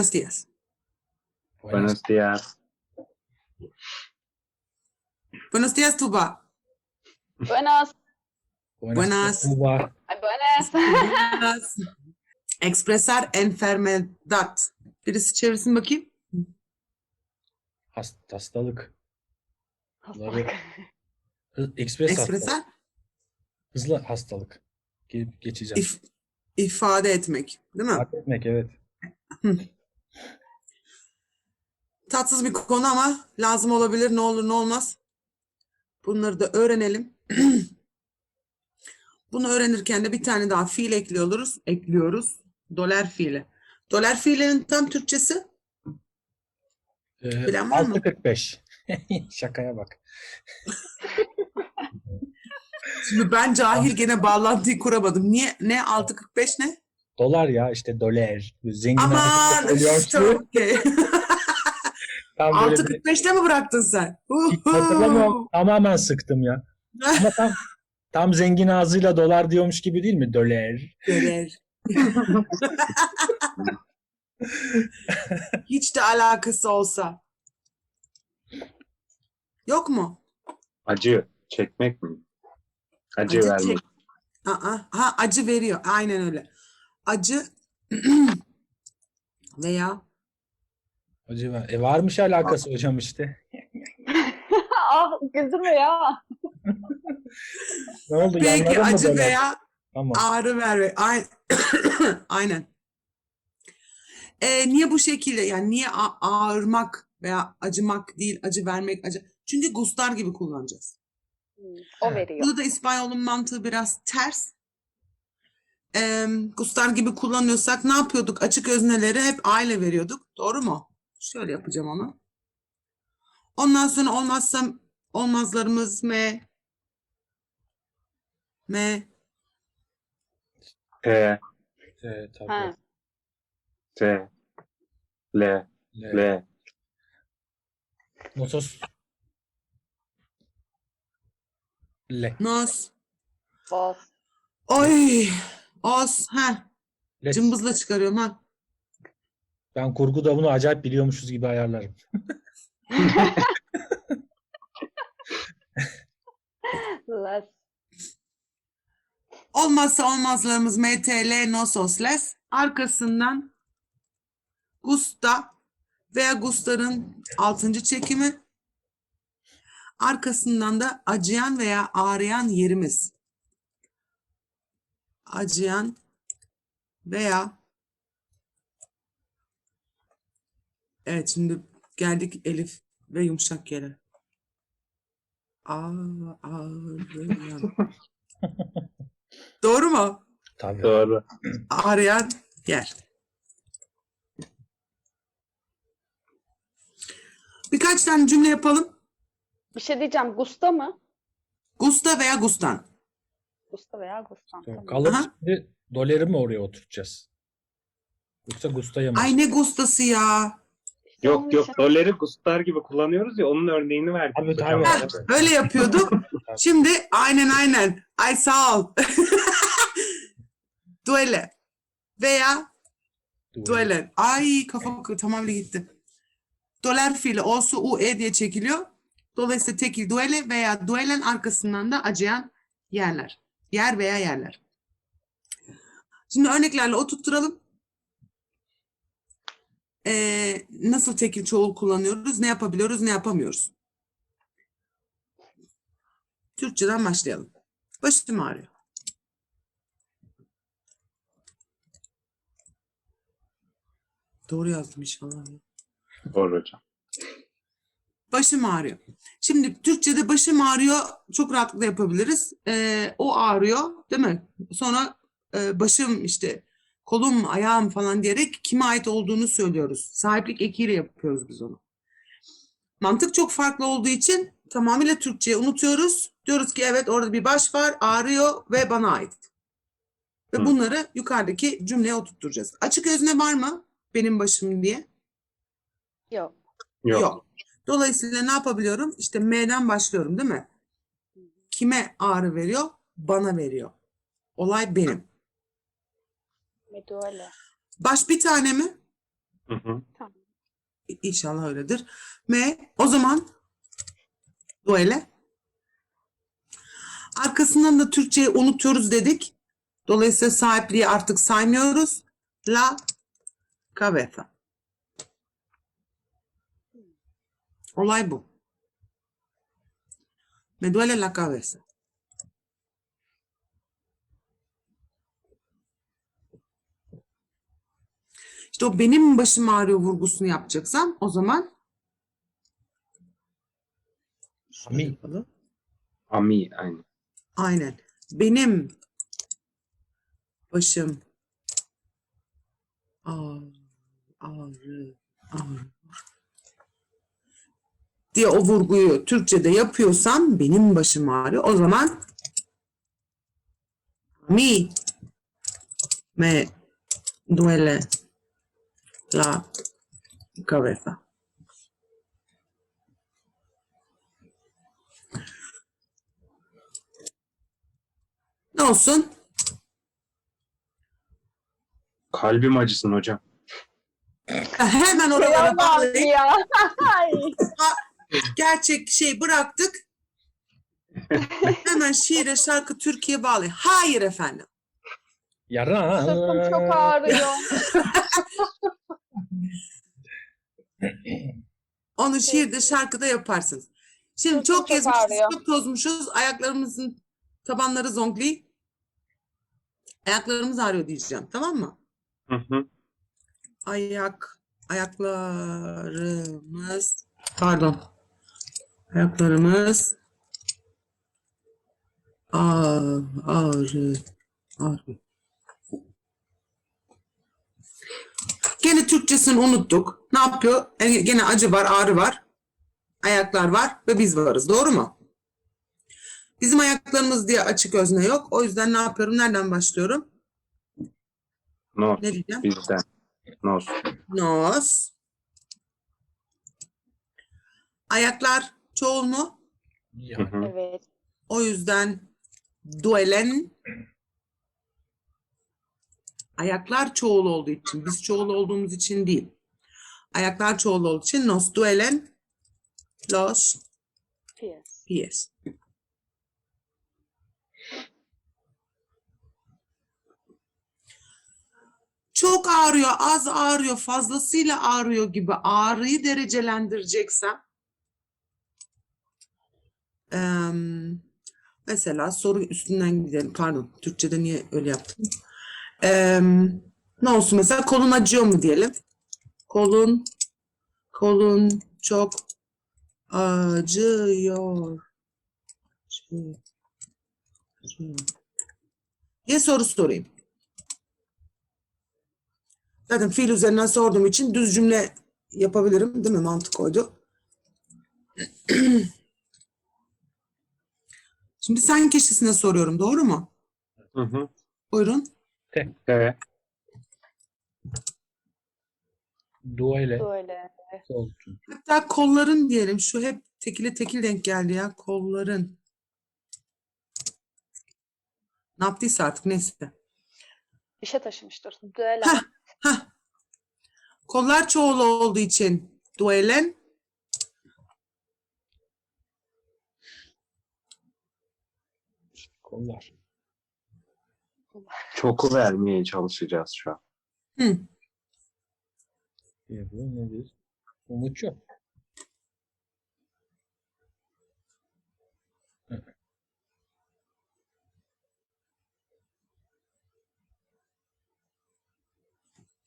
Buenos días. Buenos días. Buenos días, Tuba. Buenas. Buenas. Tuğba. Ay, buenas. Buenas. Expresar enfermedad. Birisi çevirsin bakayım. Hast- hastalık. Hastalık. Ekspres hastalık. Expresar Hızlı hastalık. Gelip geçeceğim. if, ifade etmek. Değil mi? Fark etmek evet. Tatsız bir konu ama lazım olabilir. Ne olur ne olmaz. Bunları da öğrenelim. Bunu öğrenirken de bir tane daha fiil ekliyoruz. Ekliyoruz. Dolar fiili. Dolar fiilinin tam Türkçesi Ee, Bilen var mı? 6.45. Şakaya bak. Şimdi ben cahil gene bağlantıyı kuramadım. Niye? Ne? 6.45 ne? Dolar ya işte dolar. Zengin Aman okey. Tam böyle bir, 6.45'te mi bıraktın sen? hatırlamıyorum. Tamamen sıktım ya. Ama tam tam zengin ağzıyla dolar diyormuş gibi değil mi? Dolar. Görer. Hiç de alakası olsa. Yok mu? Acı çekmek mi? Acı, Acı vermek. çek- Aa, ha acı veriyor. Aynen öyle. Acı veya Acaba e varmış alakası hocam işte. ah güldürme ya. Ne oldu? belki Yanladın mı acı dolar? veya Tamam. ağrı vermek. Aynen. Aynen. Ee, niye bu şekilde? Yani niye a- ağırmak veya acımak değil, acı vermek, acı. Çünkü gustar gibi kullanacağız. O veriyor. Burada da İspanyol'un mantığı biraz ters. Ee, gustar gibi kullanıyorsak ne yapıyorduk? Açık özneleri hep aile veriyorduk. Doğru mu? Şöyle yapacağım onu. Ondan sonra olmazsa olmazlarımız M. M. Ee, tabii. Ha. T, L, L. L. Nosos. L. Nos. Boz. Oy. Os. Ha. Les. Cımbızla çıkarıyorum ha. Ben kurguda bunu acayip biliyormuşuz gibi ayarlarım. Les. Olmazsa olmazlarımız MTL Nosos Les. Arkasından Gusta veya Gusta'nın altıncı çekimi. Arkasından da acıyan veya ağrıyan yerimiz. Acıyan veya Evet şimdi geldik Elif ve yumuşak yere. Aa, ağrıyan. Doğru mu? Tabii. Doğru. Ağrıyan yer. Birkaç tane cümle yapalım. Bir şey diyeceğim. Gusta mı? Gusta veya Gustan. Gusta veya Gustan. Tamam. Kalıp Aha. şimdi doları mı oraya oturtacağız? Yoksa Gusta'ya mı? Ay ne Gustası ya. İşte onun Yok yok için- doları gustar gibi kullanıyoruz ya onun örneğini verdik. Tabii, tabii. Ha, öyle yapıyorduk. Şimdi aynen aynen. Ay sağ ol. Duele. Veya duelen. Ay kafa tamamıyla gitti. Dolar fiili olsu u e diye çekiliyor. Dolayısıyla tekil duele veya duelen arkasından da acıyan yerler. Yer veya yerler. Şimdi örneklerle oturtturalım. Ee, nasıl tekil çoğul kullanıyoruz? Ne yapabiliyoruz? Ne yapamıyoruz? Türkçeden başlayalım. Başım ağrıyor. Doğru yazdım inşallah. Doğru hocam. Başım ağrıyor. Şimdi Türkçe'de başım ağrıyor çok rahatlıkla yapabiliriz. Ee, o ağrıyor değil mi? Sonra e, başım işte kolum, ayağım falan diyerek kime ait olduğunu söylüyoruz. Sahiplik ekiyle yapıyoruz biz onu. Mantık çok farklı olduğu için tamamıyla Türkçeyi unutuyoruz. Diyoruz ki evet orada bir baş var, ağrıyor ve bana ait. Ve Hı. bunları yukarıdaki cümleye oturtturacağız. Açık özne var mı benim başım diye? Yok. Yok. Yok. Dolayısıyla ne yapabiliyorum? İşte M'den başlıyorum değil mi? Kime ağrı veriyor? Bana veriyor. Olay benim. Meduole. Baş bir tane mi? Hı hı. İnşallah öyledir. Me o zaman duele. Arkasından da Türkçeyi unutuyoruz dedik. Dolayısıyla sahipliği artık saymıyoruz. La cabeza. Olay bu. Me duele la cabeza. İşte o benim başım ağrıyor vurgusunu yapacaksam o zaman Şöyle Ami. yapalım. Ami aynı. Aynen. Benim başım ağrı, ağrı, ağrı diye o vurguyu Türkçe'de yapıyorsam benim başım ağrıyor. O zaman mi me duele la cabeza. Ne olsun? Kalbim acısın hocam. Hemen oralara Kıyamam bağlayıp ya. Ay. gerçek şey bıraktık. Hemen şiire, şarkı, Türkiye bağlı. Hayır efendim. Yara. Sırtım çok ağrıyor. Onu şiirde, şarkıda yaparsınız. Şimdi Sırtım çok çok gezmişiz, ağrıyor. çok tozmuşuz. Ayaklarımızın tabanları zonkli. Ayaklarımız ağrıyor diyeceğim. Tamam mı? Hı hı. Ayak, ayaklarımız, pardon. Ayaklarımız ağ, ağrı, ağrı. Gene Türkçesini unuttuk. Ne yapıyor? E, Gene acı var, ağrı var. Ayaklar var ve biz varız. Doğru mu? Bizim ayaklarımız diye açık özne yok. O yüzden ne yapıyorum? Nereden başlıyorum? Nos. Ne diyeceğim? Bizden. Nos. Nos. Ayaklar çoğul mu? Evet. O yüzden duelen ayaklar çoğul olduğu için, biz çoğul olduğumuz için değil. Ayaklar çoğul olduğu için nos duelen los Pies. pies. Çok ağrıyor, az ağrıyor, fazlasıyla ağrıyor gibi ağrıyı derecelendireceksem em, mesela soru üstünden gidelim. Pardon, Türkçe'de niye öyle yaptım? Em, ne olsun mesela kolun acıyor mu diyelim. Kolun kolun çok. Acıyor. diye soru sorayım. Zaten fiil üzerinden sorduğum için düz cümle yapabilirim. Değil mi? Mantık oydu. Şimdi sen kişisine soruyorum. Doğru mu? Hı hı. Buyurun. T. Duele. Böyle. Koltuğu. Hatta kolların diyelim. Şu hep tekile tekil denk geldi ya. Kolların. Ne yaptıysa artık neyse. İşe taşımıştır. Düela. Heh. Hah. Kollar çoğul olduğu için duelen Kollar. Çoku vermeye çalışacağız şu an. Hı. Ya bu nedir? Umuçu.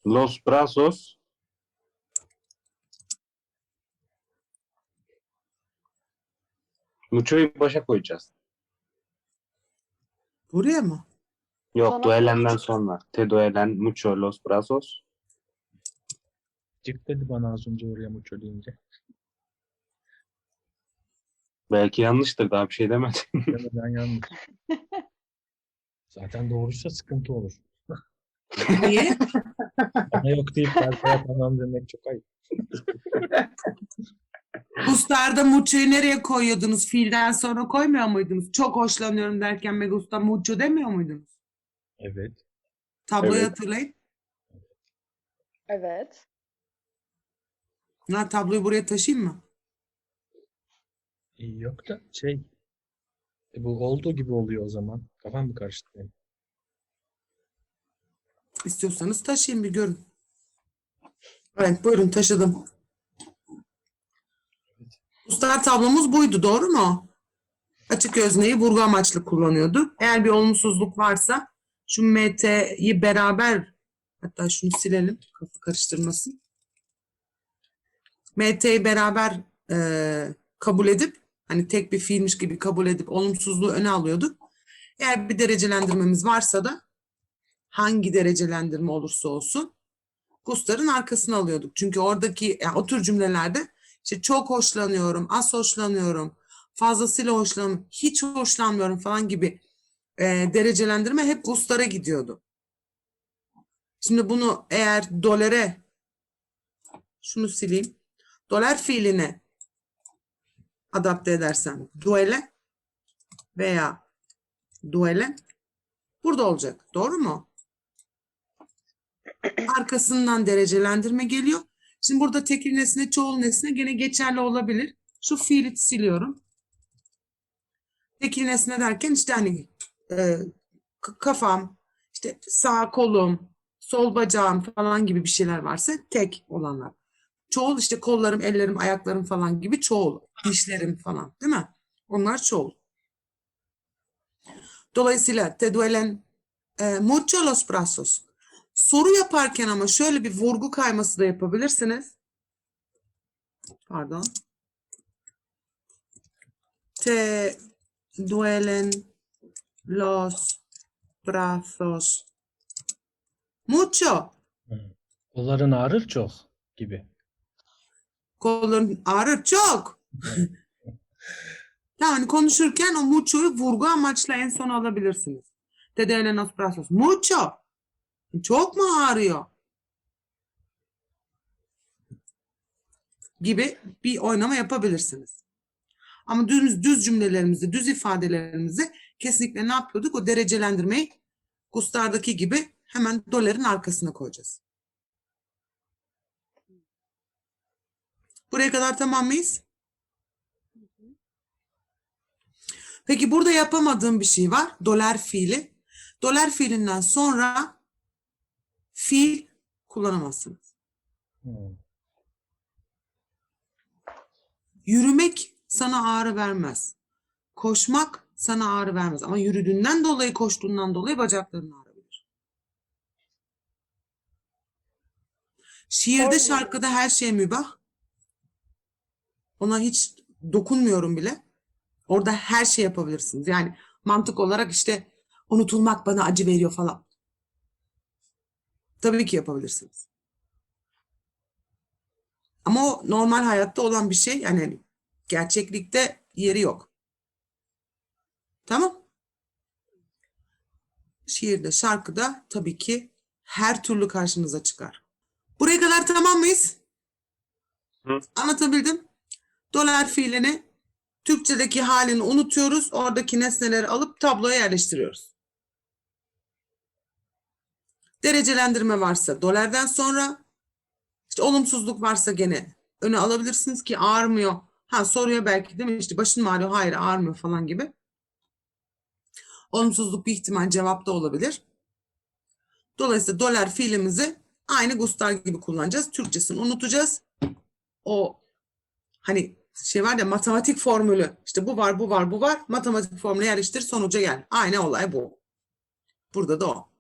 Los brazos. Mucho'yu başa koyacağız. Buraya mı? Yok Sonra- duelenden sonra. Te duelen mucho los brazos. Cık dedi bana az önce oraya muço deyince. Belki yanlıştır daha bir şey demedim. Demeden yanlış. Zaten doğruysa sıkıntı olur. Niye? Bana yok deyip Berkay'a tamam demek çok ayıp. Gustar'da mucho'yu nereye koyuyordunuz? Fiilden sonra koymuyor muydunuz? Çok hoşlanıyorum derken me gusta mucho demiyor muydunuz? Evet. Tabloyu Evet. hatırlayın. Evet. Bunlar tabloyu buraya taşıyayım mı? İyi yok da şey e, bu olduğu gibi oluyor o zaman. Kafam mı karıştı benim? İstiyorsanız taşıyayım bir görün. Evet buyurun taşıdım. Ustar tablomuz buydu doğru mu? Açık özneyi vurgu amaçlı kullanıyorduk. Eğer bir olumsuzluk varsa şu MT'yi beraber hatta şunu silelim kafa karıştırmasın. MT'yi beraber eee, kabul edip hani tek bir fiilmiş gibi kabul edip olumsuzluğu öne alıyorduk. Eğer bir derecelendirmemiz varsa da hangi derecelendirme olursa olsun Gustar'ın arkasına alıyorduk. Çünkü oradaki yani o tür cümlelerde işte çok hoşlanıyorum, az hoşlanıyorum, fazlasıyla hoşlanıyorum, hiç hoşlanmıyorum falan gibi e, derecelendirme hep Gustar'a gidiyordu. Şimdi bunu eğer dolere şunu sileyim. Dolar fiiline adapte edersem duele veya duele burada olacak. Doğru mu? Arkasından derecelendirme geliyor. Şimdi burada tekil nesne, çoğul nesne gene geçerli olabilir. Şu fiili siliyorum. Tekil nesne derken işte hani e, kafam, işte sağ kolum, sol bacağım falan gibi bir şeyler varsa tek olanlar. Çoğul işte kollarım, ellerim, ayaklarım falan gibi çoğul. Dişlerim falan değil mi? Onlar çoğul. Dolayısıyla te duelen e, mucho los brazos. Soru yaparken ama şöyle bir vurgu kayması da yapabilirsiniz. Pardon. Te duelen los brazos mucho. Kolların ağrır çok gibi. Kolların ağrır çok. Yani konuşurken o mucho'yu vurgu amaçlı en son alabilirsiniz. Te duelen los brazos mucho. Çok mu ağrıyor? Gibi bir oynama yapabilirsiniz. Ama düz, düz cümlelerimizi, düz ifadelerimizi kesinlikle ne yapıyorduk? O derecelendirmeyi Gustar'daki gibi hemen doların arkasına koyacağız. Buraya kadar tamam mıyız? Peki burada yapamadığım bir şey var. Dolar fiili. Dolar fiilinden sonra fiil kullanamazsınız. Hmm. Yürümek sana ağrı vermez. Koşmak sana ağrı vermez. Ama yürüdüğünden dolayı, koştuğundan dolayı bacakların ağrabilir. Şiirde, Olmuyor. şarkıda her şey mübah. Ona hiç dokunmuyorum bile. Orada her şey yapabilirsiniz. Yani mantık olarak işte unutulmak bana acı veriyor falan. Tabii ki yapabilirsiniz. Ama o normal hayatta olan bir şey. Yani gerçeklikte yeri yok. Tamam. Şiirde, şarkıda tabii ki her türlü karşınıza çıkar. Buraya kadar tamam mıyız? Hı. Anlatabildim. Dolar fiilini Türkçedeki halini unutuyoruz. Oradaki nesneleri alıp tabloya yerleştiriyoruz. Derecelendirme varsa dolardan sonra işte olumsuzluk varsa gene öne alabilirsiniz ki ağrımıyor. Ha soruyor belki değil mi? İşte başın mı ağrıyor? Hayır ağrımıyor falan gibi. Olumsuzluk bir ihtimal cevapta olabilir. Dolayısıyla dolar fiilimizi aynı Gustar gibi kullanacağız. Türkçesini unutacağız. O hani şey var ya matematik formülü. İşte bu var, bu var, bu var. Matematik formülü yerleştir, sonuca gel. Aynı olay bu. Burada da o.